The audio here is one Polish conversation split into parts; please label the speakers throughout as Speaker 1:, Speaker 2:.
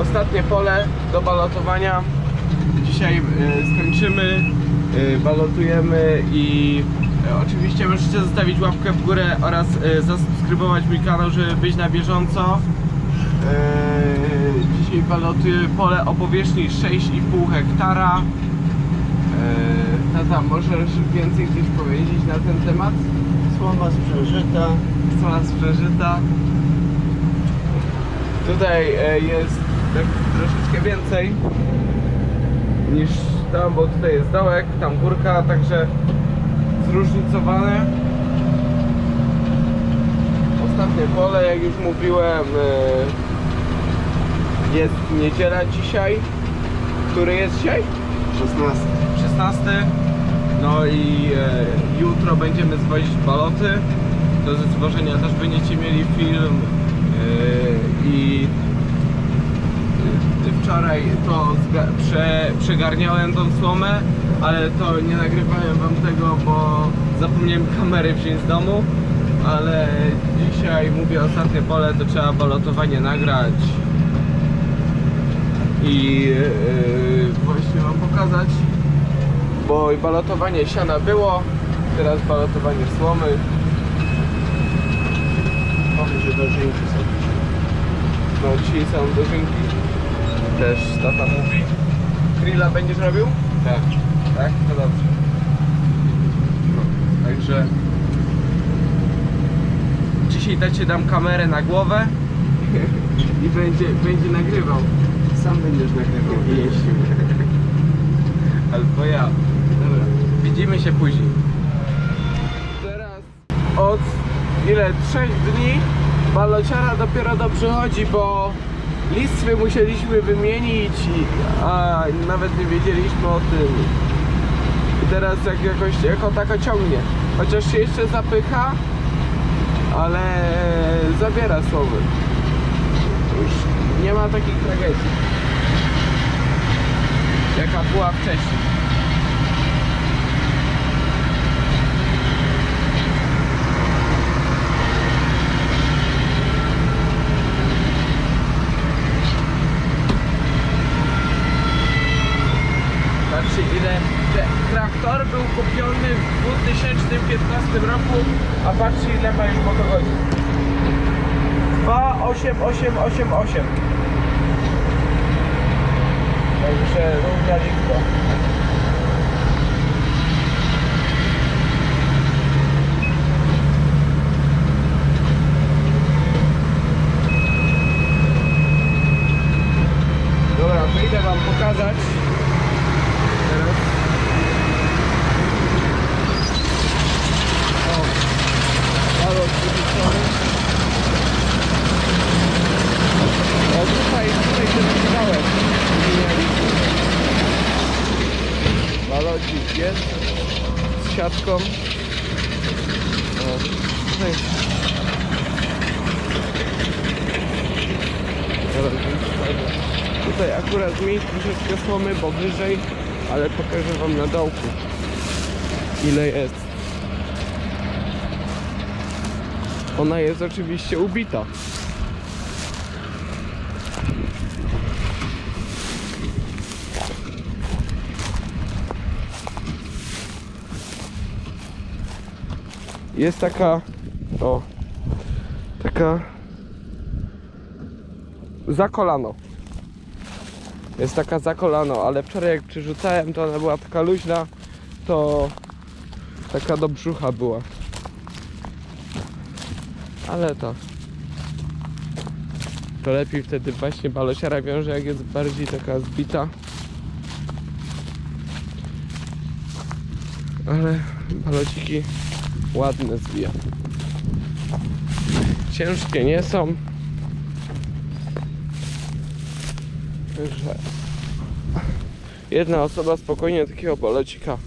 Speaker 1: ostatnie pole do balotowania. Dzisiaj e, skończymy, e, balotujemy i e, oczywiście możecie zostawić łapkę w górę oraz zasubskrybować mój kanał, żeby być na bieżąco. Dzisiaj balotuję pole o powierzchni 6,5 hektara. Tata, możesz więcej coś powiedzieć na ten temat?
Speaker 2: Słoma sprężyta.
Speaker 1: Strona sprężyta. Tutaj jest tak troszeczkę więcej niż tam, bo tutaj jest dołek, tam górka, także zróżnicowane. Ostatnie pole, jak już mówiłem, e, jest niedziela dzisiaj. Który jest dzisiaj?
Speaker 2: 16.
Speaker 1: 16. No i e, jutro będziemy zwozić baloty. Do zwożenia też będziecie mieli film. E, I wczoraj to prze, przegarniałem tą słomę, ale to nie nagrywałem wam tego, bo zapomniałem kamery wziąć z domu. Ale dzisiaj mówię ostatnie pole, to trzeba balotowanie nagrać i yy, właśnie wam pokazać bo balotowanie siana było teraz balotowanie słomy
Speaker 2: Powiem, że dożynki są dzisiaj.
Speaker 1: no dzisiaj są dożynki też tata mówi grilla będziesz robił?
Speaker 2: Tak.
Speaker 1: tak? to dobrze no, także dzisiaj tacie dam kamerę na głowę i będzie, będzie nagrywał
Speaker 2: Sam będziesz nagrywał i jeździł.
Speaker 1: Albo ja. Dobra. Widzimy się później. Teraz od ile? Trzech dni balociara dopiero dobrze chodzi, bo listwy musieliśmy wymienić, a nawet nie wiedzieliśmy o tym. I teraz jak jakoś jako tako ciągnie. Chociaż się jeszcze zapycha, ale zabiera słowy. Już nie ma takich tragedii. Jaka była wcześniej. Te- traktor był kupiony w 2015 roku, a patrzcie ile ma już motogodzin. 28888 Także równa liczba. Dobra, wyjdę wam pokazać. Teraz. O, balon wyliczony. O, tutaj, tutaj się nagrywałem. Balocik jest z siatką. O, tutaj- Tutaj akurat mi troszeczkę słomy, bo wyżej, ale pokażę wam na dołku ile jest. Ona jest oczywiście ubita. Jest taka, o, taka za kolano. Jest taka za kolano, ale wczoraj jak przyrzucałem, to ona była taka luźna, to taka do brzucha była. Ale to. To lepiej wtedy właśnie balosiara wiąże, jak jest bardziej taka zbita. Ale balociki ładne zwija. Ciężkie nie są. Także jedna osoba spokojnie takiego balocika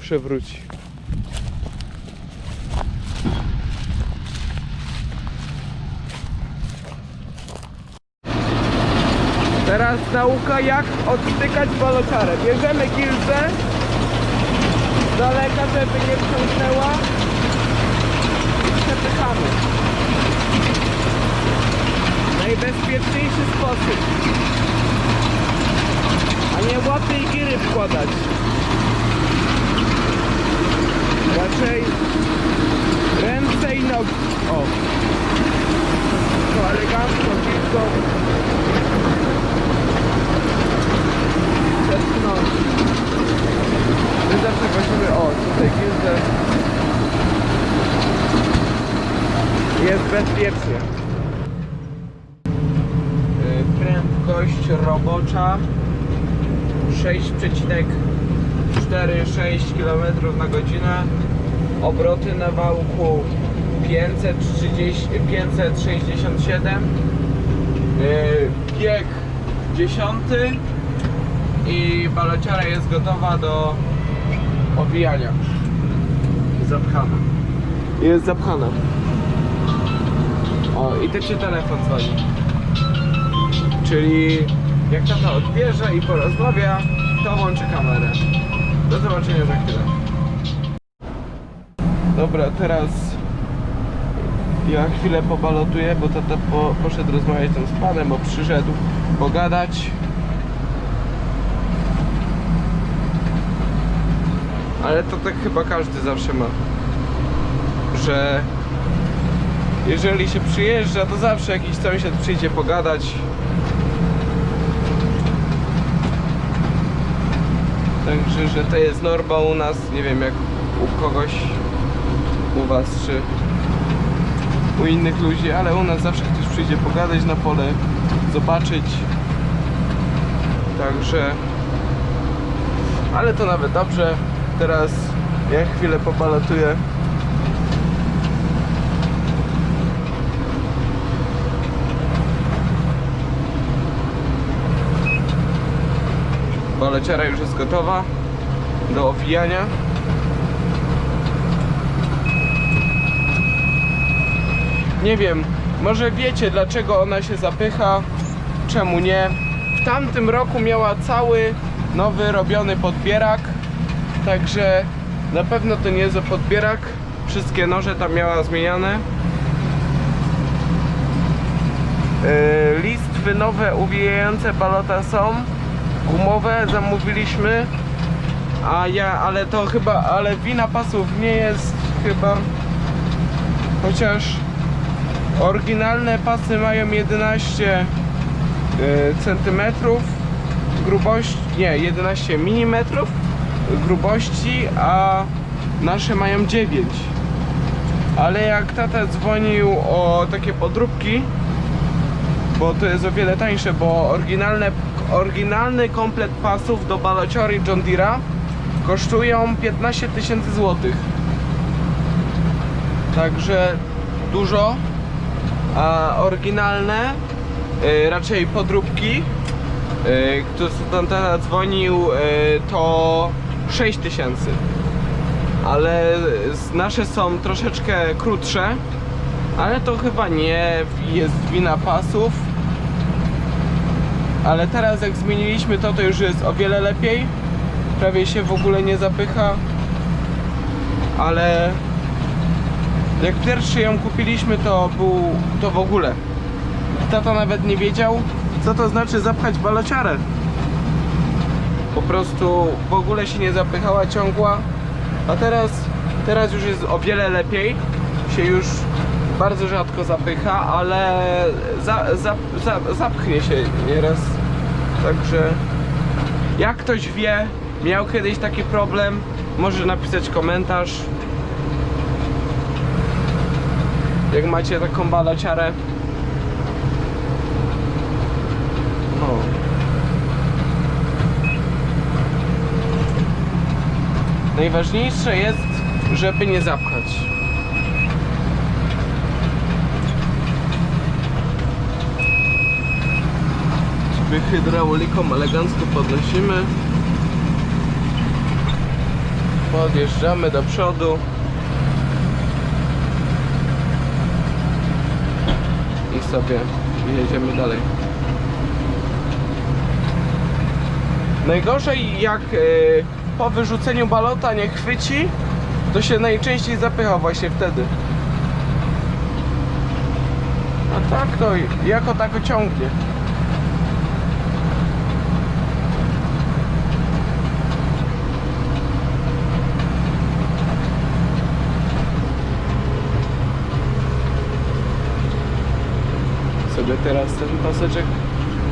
Speaker 1: przewróci. Teraz nauka jak odstykać balociarę. Bierzemy gilzę z daleka, żeby nie wciągnęła i przepychamy. najbezpieczniejszy sposób. A nie łapy i giry wkładać. Raczej ręce i nogi. O. To elegancko, tylko przetknąć. My zawsze właściwie, o, tutaj gildę. Jest bezpiecznie. Y, Prędkość robocza 6,46 km na godzinę. Obroty na wałku 530, 567. Y, Bieg 10 i balociara jest gotowa do owijania.
Speaker 2: Zapchana.
Speaker 1: Jest zapchana. O, i też się telefon dzwoni. Czyli jak tata odbierze i porozmawia, to włączy kamerę. Do zobaczenia za chwilę. Dobra, teraz ja chwilę pobalotuję, bo tata po, poszedł rozmawiać tam z panem, bo przyszedł pogadać. Ale to tak chyba każdy zawsze ma że jeżeli się przyjeżdża, to zawsze jakiś sąsiad przyjdzie pogadać. Także, że to jest norma u nas, nie wiem jak u kogoś, u was czy u innych ludzi, ale u nas zawsze ktoś przyjdzie pogadać na pole, zobaczyć. Także, ale to nawet dobrze. Teraz ja chwilę pobalotuję. Baleciara już jest gotowa do owijania. Nie wiem, może wiecie dlaczego ona się zapycha, czemu nie. W tamtym roku miała cały nowy robiony podbierak, także na pewno to nie jest podbierak. Wszystkie noże tam miała zmieniane. Yy, listwy nowe uwijające balota są gumowe zamówiliśmy a ja, ale to chyba, ale wina pasów nie jest chyba chociaż oryginalne pasy mają 11 y, centymetrów grubości, nie, 11 mm grubości, a nasze mają 9 ale jak tata dzwonił o takie podróbki bo to jest o wiele tańsze, bo oryginalne, oryginalny komplet pasów do balociory John Deere'a kosztują 15 tysięcy złotych. Także dużo, a oryginalne, y, raczej podróbki, y, kto tam tata dzwonił, y, to 6 tysięcy. Ale nasze są troszeczkę krótsze, ale to chyba nie jest wina pasów. Ale teraz jak zmieniliśmy to, to już jest o wiele lepiej. Prawie się w ogóle nie zapycha. Ale jak pierwszy ją kupiliśmy, to był to w ogóle. Tata nawet nie wiedział, co to znaczy zapchać balociarę. Po prostu w ogóle się nie zapychała ciągła. A teraz, teraz już jest o wiele lepiej. Się już bardzo rzadko zapycha, ale za, za, za, zapchnie się nieraz. Także jak ktoś wie, miał kiedyś taki problem, może napisać komentarz. Jak macie taką balaciarę. No. Najważniejsze jest, żeby nie zapchać. Sobie hydrauliką elegancko podnosimy. Podjeżdżamy do przodu. I sobie jedziemy dalej. Najgorzej jak e, po wyrzuceniu balota nie chwyci, to się najczęściej zapycha właśnie wtedy. A tak to jako tako ciągnie. Sobie teraz ten paseczek.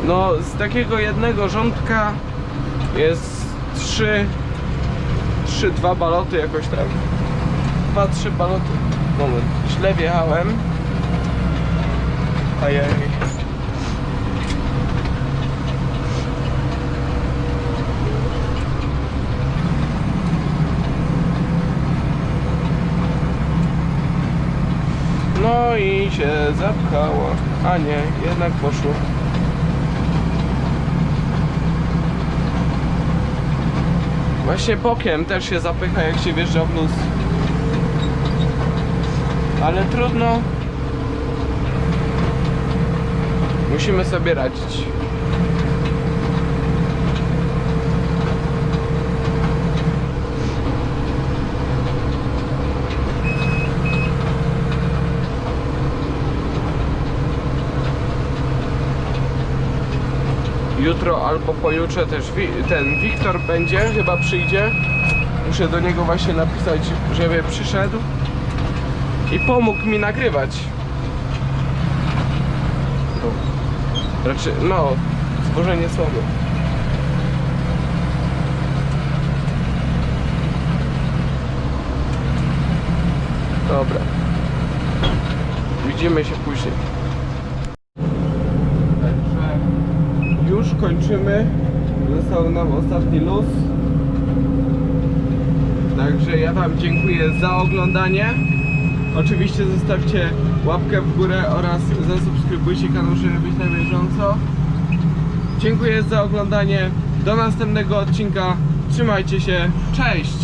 Speaker 1: No z takiego jednego rządka jest trzy, trzy, dwa baloty jakoś tak. Dwa, trzy baloty. Moment, źle wjechałem. Ajaj. No i się zapchało. A nie, jednak poszło. Właśnie bokiem też się zapycha jak się wjeżdża w luz. Ale trudno. Musimy sobie radzić. Jutro albo pojutrze też ten Wiktor będzie, chyba przyjdzie. Muszę do niego właśnie napisać, żeby przyszedł i pomógł mi nagrywać. Raczej, no, stworzenie słowa. Dobra. Widzimy się później. Także już kończymy. Został nam ostatni luz. Także ja Wam dziękuję za oglądanie. Oczywiście zostawcie łapkę w górę oraz zasubskrybujcie kanał, żeby być na bieżąco. Dziękuję za oglądanie. Do następnego odcinka. Trzymajcie się. Cześć!